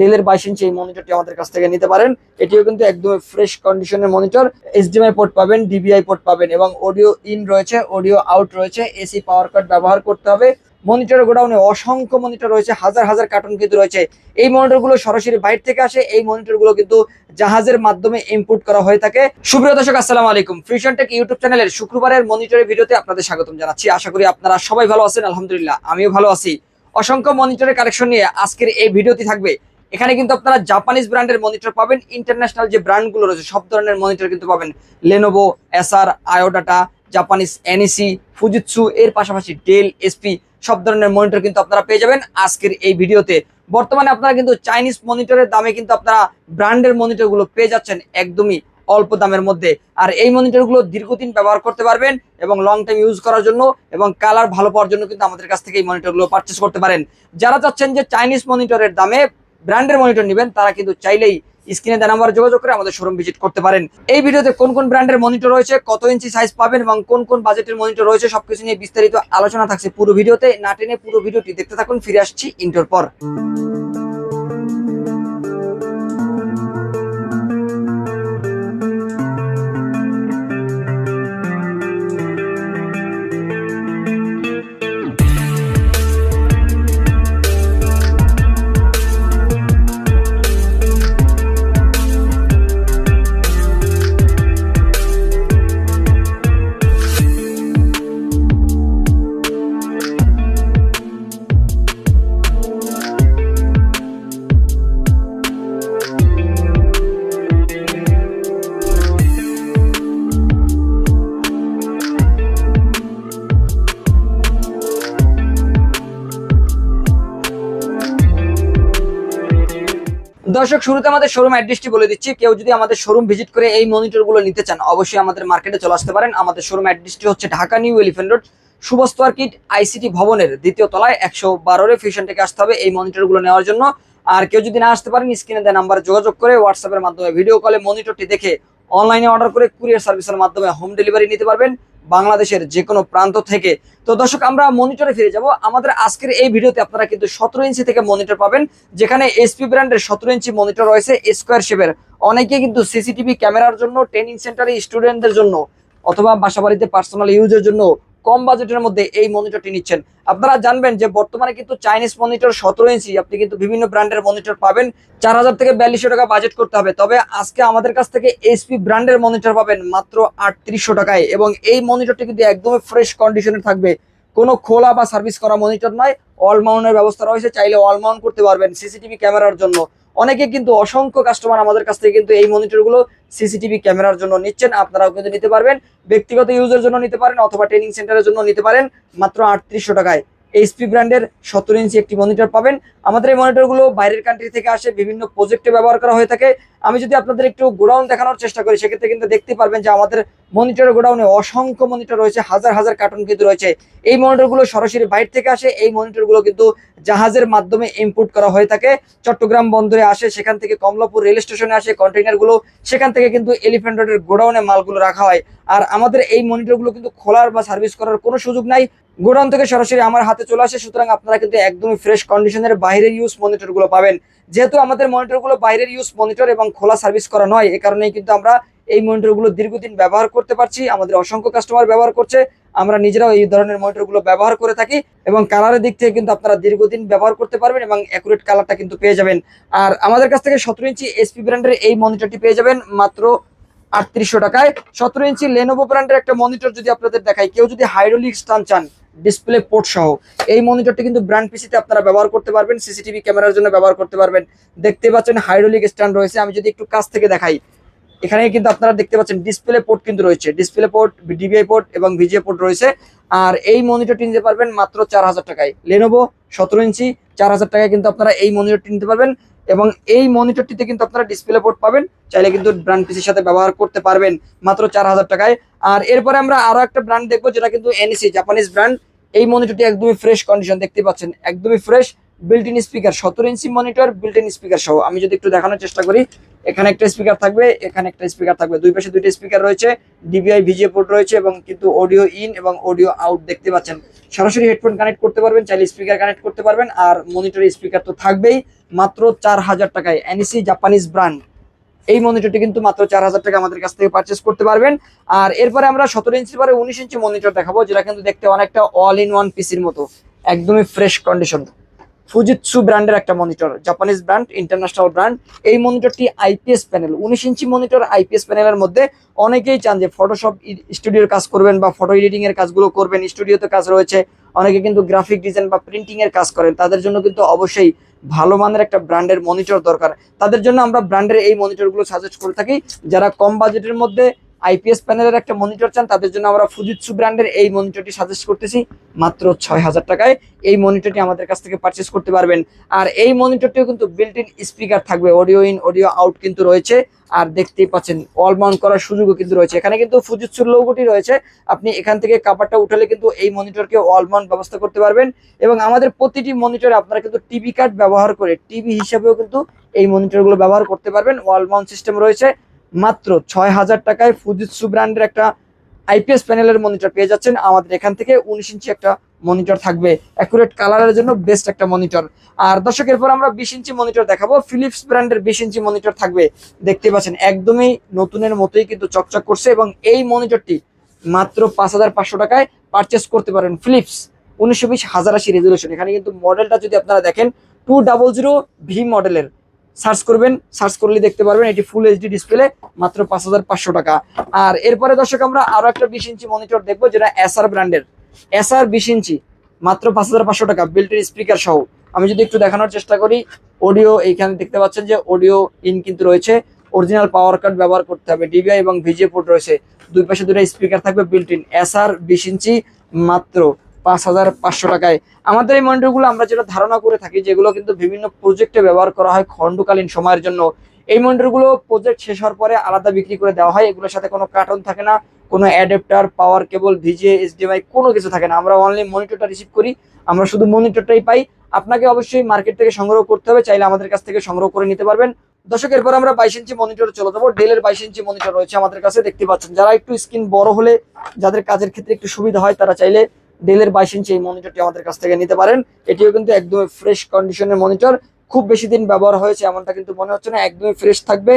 ডেলের বাইশ ইঞ্চি এই মনিটরটি আমাদের কাছ থেকে নিতে পারেন। এটিও কিন্তু একদম ফ্রেশ কন্ডিশনের মনিটর এইচডিএমআই পোর্ট পাবেন ডিবিআই পোর্ট পাবেন এবং অডিও ইন রয়েছে অডিও আউট রয়েছে এসি পাওয়ার কাট ব্যবহার করতে হবে। মনিটর গোডাউনে অসংখ্য মনিটর রয়েছে, হাজার হাজার কার্টুন কিন্তু রয়েছে। এই মনিটরগুলো সরাসরি বাইরে থেকে আসে, এই মনিটরগুলো কিন্তু জাহাজের মাধ্যমে ইম্পোর্ট করা হয়ে থাকে। সুপ্রিয় দর্শক, আসসালামু আলাইকুম। ফ্রিশন টেক ইউটিউব চ্যানেলের শুক্রবারের মনিটরের ভিডিওতে আপনাদের স্বাগতম জানাচ্ছি। আশা করি আপনারা সবাই ভালো আছেন, আলহামদুলিল্লাহ, আমিও ভালো আছি। অসংখ্য মনিটরের কালেকশন নিয়ে আজকের এই ভিডিওটি থাকবে। এখানে কিন্তু আপনারা জাপানিজ ব্র্যান্ডের মনিটর পাবেন ইন্টারন্যাশনাল যে ব্র্যান্ডগুলো রয়েছে, সব ধরনের মনিটর কিন্তু পাবেন। Lenovo Acer IO Data Japanese NEC Fujitsu এর পাশাপাশি ডেল এসপি সব ধরনের মনিটর কিন্তু আপনারা পেয়ে যাবেন আজকের এই ভিডিওতে। বর্তমানে আপনারা কিন্তু চাইনিজ মনিটরের দামে কিন্তু আপনারা ব্র্যান্ডের মনিটরগুলো পেয়ে যাচ্ছেন একদমই অল্প দামের মধ্যে। আর এই মনিটরগুলো দীর্ঘদিন ব্যবহার করতে পারবেন এবং লং টাইম ইউজ করার জন্য এবং কালার ভালো পাওয়ার জন্য কিন্তু আমাদের কাছ থেকে এই মনিটরগুলো পারচেস করতে পারেন। যারা চাচ্ছেন যে চাইনিজ মনিটরের দামে ব্র্যান্ডের মনিটর নেবেন, তারা কিন্তু চাইলেই স্ক্রিনে দেওয়া নাম্বার যোগাযোগ করে আমাদের শোরুম ভিজিট করতে পারেন। এই ভিডিওতে কোন কোন ব্র্যান্ডের মনিটর রয়েছে, কত ইঞ্চি সাইজ পাবেন এবং কোন কোন বাজেটের মনিটর রয়েছে, সবকিছু নিয়ে বিস্তারিত আলোচনা থাকছে পুরো ভিডিওতে। না টেনে পুরো ভিডিওটি দেখতে থাকুন, ফিরে আসছি ইন্টোর পর। দর্শক, শুরুতে আমাদের শোরুম অ্যাড্রেসটি বলে দিচ্ছি। কেউ যদি আমাদের শোরুম ভিজিট করে এই মনিটরগুলো নিতে চান, অবশ্যই আমাদের মার্কেটে চলে আসতে পারেন। আমাদের শোরুম অ্যাড্রেসটি হচ্ছে Dhaka new elephant road, Subastu market ICT ভবনের দ্বিতীয় তলায় একশো বারোরে ফিউশন থেকে আসতে হবে এই মনিটরগুলো নেওয়ার জন্য। আর কেউ যদি না আসতে পারেন স্ক্রিনে দেওয়া নাম্বারে যোগাযোগ করে হোয়াটসঅ্যাপের মাধ্যমে ভিডিও কলে মনিটরটি দেখে অনলাইনে অর্ডার করে কুরিয়ার সার্ভিসের মাধ্যমে হোম ডেলিভারি নিতে পারবেন। বাংলাদেশের যে কোনো প্রান্ত থেকে। তো দর্শক, আমরা মনিটরে ফিরে যাব। আমাদের আজকের এই ভিডিওতে আপনারা কিন্তু সতেরো ইঞ্চি থেকে মনিটর পাবেন, যেখানে এসপি ব্র্যান্ডের সতেরো ইঞ্চি মনিটর রয়েছে স্কোয়ার শেপের অনেকে কিন্তু সিসিটিভি ক্যামেরার জন্য ট্রেনিং সেন্টারে স্টুডেন্টদের জন্য, অথবা বাসাবাড়িতে পার্সোনাল ইউজের জন্য কম বাজেটের মধ্যে এই মনিটরটি নিচ্ছেন। আপনারা জানবেন যে বর্তমানে কিন্তু চাইনিজ মনিটর সতেরো ইঞ্চি, আপনি কিন্তু বিভিন্ন ব্র্যান্ডের মনিটর পাবেন। চার হাজার থেকে বিয়াল্লিশশো টাকা বাজেট করতে হবে। তবে আজকে আমাদের কাছ থেকে এইচপি ব্র্যান্ডের মনিটর পাবেন মাত্র আটত্রিশশো টাকায় এবং এই মনিটরটি কিন্তু একদমই ফ্রেশ কন্ডিশনে থাকবে। কোনো খোলা বা সার্ভিস করা মনিটর নয়। অল মাউন্টের ব্যবস্থা রয়েছে। চাইলে অল করতে পারবেন। সিসিটিভি ক্যামেরার জন্য। অনেকে কিন্তু অসংখ্য কাস্টমার আমাদের কাছ থেকে কিন্তু এই মনিটরগুলো সিসিটিভি ক্যামেরার জন্য নিচ্ছেন। আপনারাও কিন্তু নিতে পারবেন। ব্যক্তিগত ইউজের জন্য নিতে পারেন অথবা ট্রেনিং সেন্টারের জন্য নিতে পারেন। মাত্র আটত্রিশশো টাকায়। এইচপি ব্র্যান্ডের সত্তর ইঞ্চি একটি মনিটর পাবেন। আমাদের এই মনিটরগুলো বাইরের কান্ট্রি থেকে আসে, বিভিন্ন প্রজেক্টে ব্যবহার করা হয়ে থাকে। আমি যদি আপনাদের একটু গোডাউন দেখানোর চেষ্টা করি, সেক্ষেত্রে কিন্তু দেখতে পারবেন যে আমাদের মনিটরের গোডাউনে অসংখ্য মনিটর রয়েছে, হাজার হাজার কার্টুন কিন্তু রয়েছে। এই মনিটরগুলো সরাসরি বাইরে থেকে আসে, এই মনিটরগুলো কিন্তু জাহাজের মাধ্যমে ইম্পোর্ট করা হয়ে থাকে। চট্টগ্রাম বন্দরে আসে, সেখান থেকে কমলাপুর রেল স্টেশনে আসে কন্টেইনারগুলো সেখান থেকে কিন্তু এলিফ্যান্ট রোডের গোডাউনে মালগুলো রাখা হয়। আর আমাদের এই মনিটরগুলো কিন্তু খোলার বা সার্ভিস করার কোনো সুযোগ নাই। গোডাউন থেকে সরাসরি আমার হাতে চলে আসে, সুতরাং আপনারা কিন্তু একদমই ফ্রেশ কন্ডিশনের বাইরের ইউজ মনিটরগুলো পাবেন। যেহেতু আমাদের মনিটরগুলো বাইরের ইউজ মনিটর এবং খোলা সার্ভিস করা নয়, এ কারণেই কিন্তু আমরা এই মনিটরগুলো দীর্ঘদিন ব্যবহার করতে পারছি, আমাদের অসংখ্য কাস্টমার ব্যবহার করছে, আমরা নিজেরাও এই ধরনের মনিটরগুলো ব্যবহার করে থাকি এবং কালারের দিক থেকে কিন্তু আপনারা দীর্ঘদিন ব্যবহার করতে পারবেন এবং অ্যাকুরেট কালারটা কিন্তু পেয়ে যাবেন। আর আমাদের কাছ থেকে সতেরো ইঞ্চি এসপি ব্র্যান্ডের এই মনিটরটি পেয়ে যাবেন, মাত্র আটত্রিশশো টাকায়। সতেরো ইঞ্চি লেনোভো ব্র্যান্ডের একটা মনিটর যদি আপনাদের দেখাই, কেউ যদি হাইড্রোলিক স্টান চান ডিসপ্লে পোর্ট সহ, এই মনিটরটি কিন্তু ব্র্যান্ড পিসিতে আপনারা ব্যবহার করতে পারবেন সিসিটিভি ক্যামেরার জন্য ব্যবহার করতে পারবেন। দেখতে পাচ্ছেন হাইড্রোলিক স্ট্যান্ড রয়েছে, আমি যদি একটু কাছ থেকে দেখাই এখানে কিন্তু আপনারা দেখতে পাচ্ছেন ডিসপ্লে পোর্ট কিন্তু রয়েছে ডিসপ্লে পোর্ট ডিবিআই পোর্ট এবং ভিজিএ পোর্ট রয়েছে। আর এই মনিটরটি নিতে পারবেন মাত্র চার হাজার টাকায়। লেনোভো সতেরো ইঞ্চি, চার হাজার টাকায় কিন্তু আপনারা এই মনিটরটি নিতে পারবেন। এবং এই মনিটরটিতে কিন্তু আপনারা ডিসপ্লে পোর্ট পাবেন। চাইলে কিন্তু ব্র্যান্ড পিসির সাথে ব্যবহার করতে পারবেন মাত্র চার হাজার টাকায়। আর এরপরে আমরা আরও একটা ব্র্যান্ড দেখব, যেটা কিন্তু এনএসি জাপানিজ ব্র্যান্ড এই মনিটরটি একদমই ফ্রেশ কন্ডিশন দেখতে পাচ্ছেন, একদমই ফ্রেশ বিল্ট ইন স্পিকার সতেরো inch monitor built in speaker সহ। আমি যদি একটু দেখানোর চেষ্টা করি, এখানে একটা স্পিকার থাকবে, এখানে একটা স্পিকার থাকবে। দুই পাশে দুইটা স্পিকার রয়েছে ডিবিআই ভিজিএ পোর্ট রয়েছে এবং কিন্তু অডিও ইন এবং অডিও আউট দেখতে পাচ্ছেন। সরাসরি হেডফোন কানেক্ট করতে পারবেন, চাইলে স্পিকার কানেক্ট করতে পারবেন, আর মনিটরের স্পিকার তো থাকবেই, মাত্র চার হাজার টাকায়। এনএসি জাপানিজ ব্র্যান্ড এই মনিটরটি কিন্তু মাত্র চার হাজার টাকা আমাদের কাছ থেকে পারচেস করতে পারবেন। আর এরপরে আমরা সতেরো ইঞ্চির পরে উনিশ ইঞ্চি মনিটর দেখাবো, যেটা কিন্তু দেখতে অনেকটা অল ইন ওয়ান পিসির মতো, একদমই ফ্রেশ কন্ডিশন ফুজিৎসু ব্র্যান্ডের একটা monitor Japanese brand international brand এই মনিটরটি আইপিএস প্যানেল উনিশ ইঞ্চি মনিটর আইপিএস প্যানেলের মধ্যে অনেকেই চান যে ফটোশপ স্টুডিওর কাজ করবেন বা ফটো এডিটিং এর কাজগুলো করবেন স্টুডিওতে কাজ রয়েছে, অনেকে কিন্তু গ্রাফিক ডিজাইন বা প্রিন্টিং এর কাজ করেন, তাদের জন্য কিন্তু অবশ্যই ভালো মানের একটা ব্র্যান্ডের মনিটর দরকার। তাদের জন্য আমরা ব্র্যান্ডের এই মনিটরগুলো সাজেস্ট করে থাকি, যারা কম বাজেটের মধ্যে আইপিএস প্যানেলের একটা মনিটর চান, তাদের জন্য আমরা ফুজিৎসু ব্র্যান্ডের এই মনিটরটি সাজেস্ট করতেছি, মাত্র ছয় হাজার টাকায়। এই মনিটরটি আমাদের কাছ থেকে পারচেস করতে পারবেন। আর এই মনিটরটিও কিন্তু বিল্ট ইন স্পিকার থাকবে অডিও ইন অডিও আউট কিন্তু রয়েছে। আর দেখতেই পাচ্ছেন অল মাউন্ট করার সুযোগও কিন্তু রয়েছে। এখানে কিন্তু ফুজিৎসুর লোগোটি রয়েছে। আপনি এখান থেকে কাপড়টা উঠালে কিন্তু এই মনিটরকে অল মাউন্ট ব্যবস্থা করতে পারবেন। এবং আমাদের প্রতিটি মনিটরে আপনারা কিন্তু টিভি কার্ড ব্যবহার করে টিভি হিসেবেও কিন্তু এই মনিটরগুলো ব্যবহার করতে পারবেন। ওয়াল মাউন্ট সিস্টেম রয়েছে। মাত্র ছয় হাজার টাকায় ফুজিৎসু ব্র্যান্ডের একটা আইপিএস প্যানেলের মনিটর পেয়ে যাচ্ছেন। আমাদের এখান থেকে উনিশ ইঞ্চি একটা মনিটর থাকবে। অ্যাকুরেট কালারের জন্য বেস্ট একটা মনিটর আর দর্শক পর আমরা বিশ ইঞ্চি মনিটর দেখাবো। ফিলিপস ব্র্যান্ডের বিশ ইঞ্চি মনিটর থাকবে। দেখতে পাচ্ছেন, একদমই নতুনের মতোই কিন্তু চকচক করছে এবং এই মনিটরটি মাত্র পাঁচ হাজার পাঁচশো টাকায় পারচেস করতে পারেন ফিলিপস উনিশশো বিশ হাজার আশি রেজলিউশন এখানে কিন্তু মডেলটা যদি আপনারা দেখেন টু ডাবল জিরো ভি মডেলের সার্চ করবেন, সার্চ করলে দেখতে পারবেন এটি ফুল এইচডি ডিসপ্লে মাত্র পাঁচ হাজার পাঁচশো টাকা। আর এরপরে দর্শক, আমরা আরও একটা বিশ ইঞ্চি মনিটর দেখব, যেটা এসআর ব্র্যান্ডের এসআর বিশ ইঞ্চি, মাত্র পাঁচ হাজার পাঁচশো টাকা বিল্টের স্পিকার সহ। আমি যদি একটু দেখানোর চেষ্টা করি অডিও এইখানে দেখতে পাচ্ছেন যে অডিও ইন কিন্তু রয়েছে। অরিজিনাল পাওয়ার কার্ড ব্যবহার করতে হবে ডিবিআই এবং ভিজিএ পোর্ট রয়েছে। দুই পাশে দুটো স্পিকার থাকবে বিল্ট ইন এসআর বিশ ইঞ্চি, মাত্র পাঁচ হাজার পাঁচশো টাকায়। আমাদের এই মনিটরগুলো আমরা যেটা ধারণা করে থাকি, যেগুলো কিন্তু বিভিন্ন প্রজেক্টে ব্যবহার করা হয় খণ্ডকালীন সময়ের জন্য। এই মনিটরগুলো প্রজেক্ট শেষ হওয়ার পরে আলাদা বিক্রি করে দেওয়া হয়। এগুলোর সাথে কোনো কার্টন থাকে না, কোনো অ্যাডাপ্টার পাওয়ার কেবল ভিজে এইচডিএমআই কোনো কিছু থাকে না। আমরা অনলি মনিটরটা রিসিভ করি, আমরা শুধু মনিটরটাই পাই। আপনাকে অবশ্যই মার্কেট থেকে সংগ্রহ করতে হবে, চাইলে আমাদের কাছ থেকে সংগ্রহ করে নিতে পারবেন। দর্শক, এরপর আমরা বাইশ ইঞ্চি মনিটরে চলে যাব। ডেলের বাইশ ইঞ্চি মনিটর রয়েছে আমাদের কাছে, দেখতে পাচ্ছেন। যারা একটু স্ক্রিন বড় হলে, যাদের কাজের ক্ষেত্রে একটু সুবিধা হয়, তারা চাইলে ডেলের বাইশ ইঞ্চি এই মনিটরটি আমাদের কাছ থেকে নিতে পারেন। এটিও কিন্তু একদম ফ্রেশ কন্ডিশনের মনিটর খুব বেশি দিন ব্যবহার হয়েছে এমনটা কিন্তু মনে হচ্ছে না, একদমই ফ্রেশ থাকবে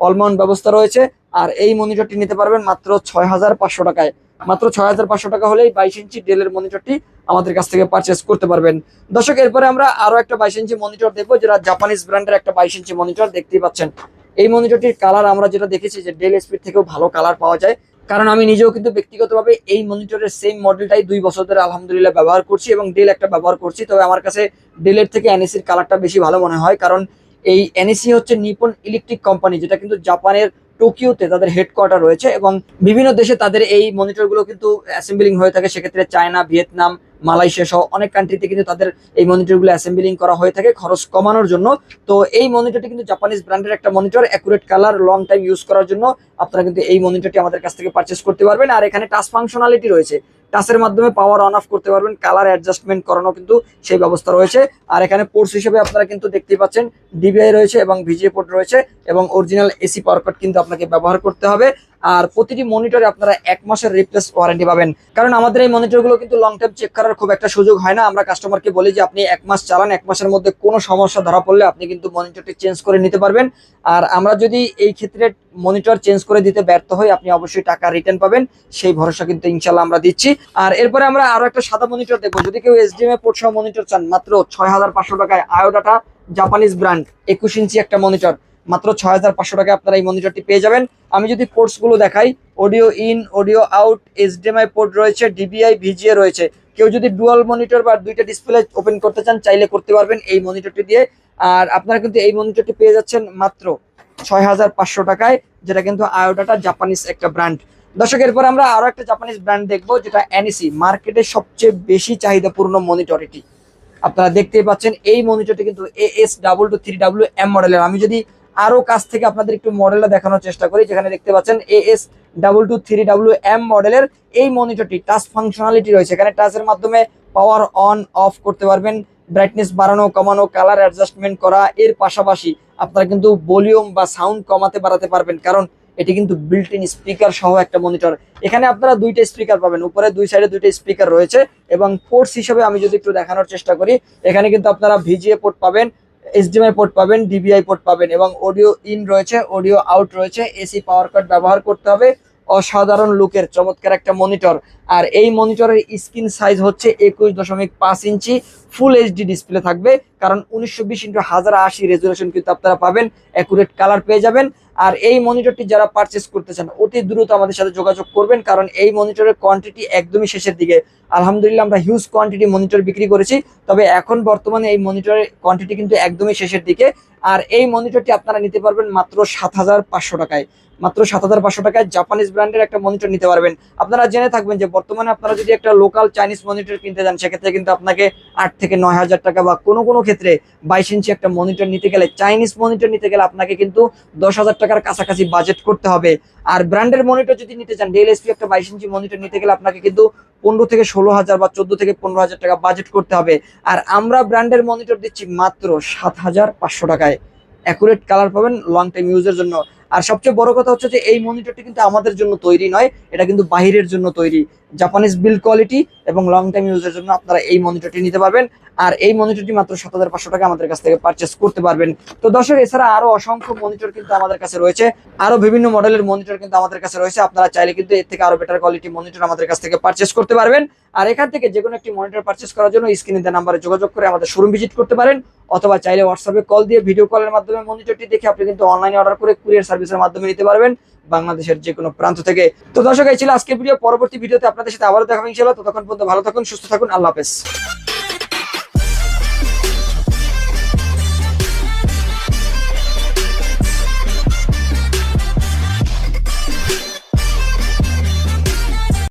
অলমাউন্ট ব্যবস্থা রয়েছে। আর এই মনিটরটি নিতে পারবেন মাত্র ছয় হাজার পাঁচশো টাকায়। মাত্র ছয় হাজার পাঁচশো টাকা হলেই বাইশ ইঞ্চি ডেলের মনিটরটি আমাদের কাছ থেকে পারচেস করতে পারবেন। দর্শক, এরপরে আমরা আরও একটা বাইশ ইঞ্চি মনিটর দেখব, যেটা জাপানিজ ব্র্যান্ডের একটা বাইশ ইঞ্চি মনিটর দেখতেই পাচ্ছেন। এই মনিটরটির কালার আমরা যেটা দেখেছি যে ডেল স্পিড থেকেও ভালো কালার পাওয়া যায়। কারণ আমি নিজেও কিন্তু ব্যক্তিগতভাবে এই মনিটরের সেম মডেলটাই দুই বছর ধরে আলহামদুলিল্লাহ ব্যবহার করছি এবং ডেল একটা ব্যবহার করছি। তবে আমার কাছে ডেলের থেকে এনএসির কালারটা বেশি ভালো মনে হয় কারণ এই এনএসি হচ্ছে নিপন ইলেকট্রিক কোম্পানি যেটা কিন্তু জাপানের টোকিওতে তাদের হেডকোয়ার্টার রয়েছে এবং বিভিন্ন দেশে তাদের এই মনিটরগুলো কিন্তু অ্যাসেম্বলিং হয়ে থাকে। সেক্ষেত্রে চায়না ভিয়েতনাম মালয়েশিয়া সহ অনেক কান্ট্রিতে কিন্তু তাদের এই মনিটরগুলো অ্যাসেম্বলিং করা হয়ে থাকে, খরচ কমানোর জন্য। তো এই মনিটরটি কিন্তু জাপানিজ ব্র্যান্ডের একটা monitor accurate colour long time use করার জন্য আপনারা কিন্তু এই মনিটরটি আমাদের কাছ থেকে পারচেস করতে পারবেন। আর এখানে টাচ ফাংশনালিটি রয়েছে। টাচের মাধ্যমে পাওয়ার অন অফ করতে পারবেন কালার অ্যাডজাস্টমেন্ট করানো কিন্তু সেই ব্যবস্থা রয়েছে। আর এখানে পোর্টস হিসেবে আপনারা কিন্তু দেখতেই পাচ্ছেন ডিবিআই রয়েছে এবং ভিজিএ পোর্ট রয়েছে এবং অরিজিনাল এসি পাওয়ার কিন্তু আপনাকে ব্যবহার করতে হবে। আর প্রতিটি মনিটরে আপনারা এক মাসের রিপ্লেস ওয়ারেন্টি পাবেন। কারণ আমাদের এই মনিটরগুলো কিন্তু লং টাইম চেক করার খুব একটা সুযোগ হয় না। আমরা কাস্টমারকে বলি যে, আপনি এক মাস চালান, এক মাসের মধ্যে কোনো সমস্যা ধরা পড়লে আপনি কিন্তু মনিটরটি চেঞ্জ করে নিতে পারবেন। আর আমরা যদি এই ক্ষেত্রে মনিটর চেঞ্জ করে দিতে ব্যর্থ হই, আপনি অবশ্যই টাকা রিটার্ন পাবেন। সেই ভরসা কিন্তু ইনশাল্লাহ আমরা দিচ্ছি। আর এরপরে আমরা আরও একটা সাদা মনিটর দেখব। যদি কেউ এসডিএমএ পোর্ট সহ মনিটর চান, মাত্র ছয় হাজার পাঁচশো টাকায় আয়োডাটা জাপানিজ ব্র্যান্ড একুশ ইঞ্চি একটা মনিটর মাত্র ছয় হাজার পাঁচশো টাকায় আপনারা এই মনিটরটি পেয়ে যাবেন। আমি যদি পোর্টসগুলো দেখাই audio in audio out HDMI port রয়েছে ডিবিআই ভিজিএ রয়েছে। কেউ যদি ডুয়াল মনিটর বা দুইটা ডিসপ্লে ওপেন করতে চান, চাইলে করতে পারবেন এই মনিটরটি দিয়ে। আর আপনারা কিন্তু এই মনিটরটি পেয়ে যাচ্ছেন মাত্র ছয় হাজার পাঁচশো টাকায়, যেটা কিন্তু আয়োডাটা জাপানিজ একটা ব্র্যান্ড দর্শক, এরপর আমরা আরও একটা জাপানিজ ব্র্যান্ড দেখব, যেটা এনএসি মার্কেটে সবচেয়ে বেশি চাহিদাপূর্ণ মনিটর এটি। আপনারা দেখতেই পাচ্ছেন, এই মনিটরটি কিন্তু AS double two three W M মডেলের আমি যদি আরও কাছ থেকে আপনাদের একটু মডেলটা দেখানোর চেষ্টা করি, যেখানে দেখতে পাচ্ছেন AS double two three W M মডেলের এই মনিটরটি টাচ ফাংশনালিটি রয়েছে। এখানে টাচের মাধ্যমে পাওয়ার অন অফ করতে পারবেন ব্রাইটনেস বাড়ানো, কমানো কালার অ্যাডজাস্টমেন্ট করা, এর পাশাপাশি আপনারা কিন্তু ভলিউম বা সাউন্ড কমাতে বাড়াতে পারবেন, কারণ এটি কিন্তু বিল্ট ইন স্পিকার সহ একটা মনিটর এখানে আপনারা দুইটা স্পিকার পাবেন, উপরে দুই সাইডে দুইটা স্পিকার রয়েছে, এবং পোর্টস হিসেবে আমি যদি একটু দেখানোর চেষ্টা করি, এখানে কিন্তু আপনারা ভিজিএ পোর্ট পাবেন এইচডিএমআই পোর্ট পাবেন ডিবিআই পোর্ট পাবেন এবং অডিও ইন রয়েছে অডিও আউট রয়েছে এসি পাওয়ার কাট ব্যবহার করতে হবে। অসাধারণ লুকের, চমৎকার একটা মনিটর আর এই মনিটরের স্ক্রিন সাইজ হচ্ছে একুশ দশমিক পাঁচ ইঞ্চি ফুল এইচডি ডিসপ্লে থাকবে। কারণ উনিশশো বিশ ইন্টু হাজার আশি রেজুলেশন কিন্তু আপনারা পাবেন অ্যাকুরেট কালার পেয়ে যাবেন। আর এই মনিটরটি যারা পারচেস করতে চান, অতি দ্রুত আমাদের সাথে যোগাযোগ করবেন, কারণ এই মনিটরের কোয়ান্টিটি একদমই শেষের দিকে। আলহামদুলিল্লাহ, আমরা হিউজ কোয়ান্টিটি মনিটর বিক্রি করেছি, তবে এখন বর্তমানে এই মনিটরের কোয়ান্টিটি কিন্তু একদমই শেষের দিকে। আর এই মনিটরটি আপনারা নিতে পারবেন মাত্র সাত হাজার পাঁচশো টাকায়। মাত্র সাত হাজার পাঁচশো টাকায় জাপানিজ ব্র্যান্ডের একটা মনিটর নিতে পারবেন। আপনারা জেনে থাকবেন যে বর্তমানে আপনারা যদি একটা লোকাল চাইনিজ মনিটর কিনতে যান, সেক্ষেত্রে কিন্তু আপনাকে আট থেকে নয় হাজার টাকা বা কোনো কোনো ক্ষেত্রে বাইশ ইঞ্চি একটা মনিটর নিতে গেলে চাইনিজ মনিটর নিতে গেলে আপনাকে কিন্তু দশ হাজার টাকার কাছাকাছি বাজেট করতে হবে। আর ব্র্যান্ডের মনিটর যদি নিতে চান ডেল এসপি একটা বাইশ ইঞ্চি মনিটর নিতে গেলে আপনাকে কিন্তু পনেরো থেকে ষোলো হাজার বা চোদ্দ থেকে পনেরো হাজার টাকা বাজেট করতে হবে। আর আমরা ব্র্যান্ডের মনিটর দিচ্ছি মাত্র সাত হাজার পাঁচশো টাকায়। অ্যাকুরেট কালার পাবেন লং টাইম ইউজের জন্য। আর সবচেয়ে বড় কথা হচ্ছে যে এই মনিটরটি কিন্তু আমাদের জন্য তৈরি নয়, এটা কিন্তু বাহিরের জন্য তৈরি। জাপানিজ বিল্ড কোয়ালিটি এবং লং টাইম ইউজের জন্য আপনারা এই মনিটরটি নিতে পারবেন। আর এই মনিটরটি মাত্র সাত হাজার পাঁচশো টাকা আমাদের কাছ থেকে পারচেস করতে পারবেন। তো দর্শক, এছাড়া আরও অসংখ্য মনিটর কিন্তু আমাদের কাছে রয়েছে। আরও বিভিন্ন মডেলের মনিটর কিন্তু আমাদের কাছে রয়েছে। আপনারা চাইলে কিন্তু এর থেকে আরও বেটার কোয়ালিটি মনিটর আমাদের কাছ থেকে পারচেস করতে পারবেন। আর এখান থেকে যে কোনো একটি মনিটর পারচেস করার জন্য স্ক্রিনে দেওয়া নাম্বারে যোগাযোগ করে আমাদের শোরুম ভিজিট করতে পারেন। অথবা চাইলে হোয়াটসঅ্যাপে কল দিয়ে ভিডিও কলের মাধ্যমে মনিটরটি দেখে আপনি কিন্তু অনলাইনে অর্ডার করে কুরিয়ার সার্ভিসের মাধ্যমে নিতে পারবেন বাংলাদেশের যে কোনো প্রান্ত থেকে। তো দর্শক, এই ছিল আজকের ভিডিও পরবর্তী ভিডিওতে আপনাদের সাথে আবারও দেখাবেন ইনশাআল্লাহ। ততক্ষণ পর্যন্ত ভালো থাকুন, সুস্থ থাকুন। আল্লাহ হাফেজ।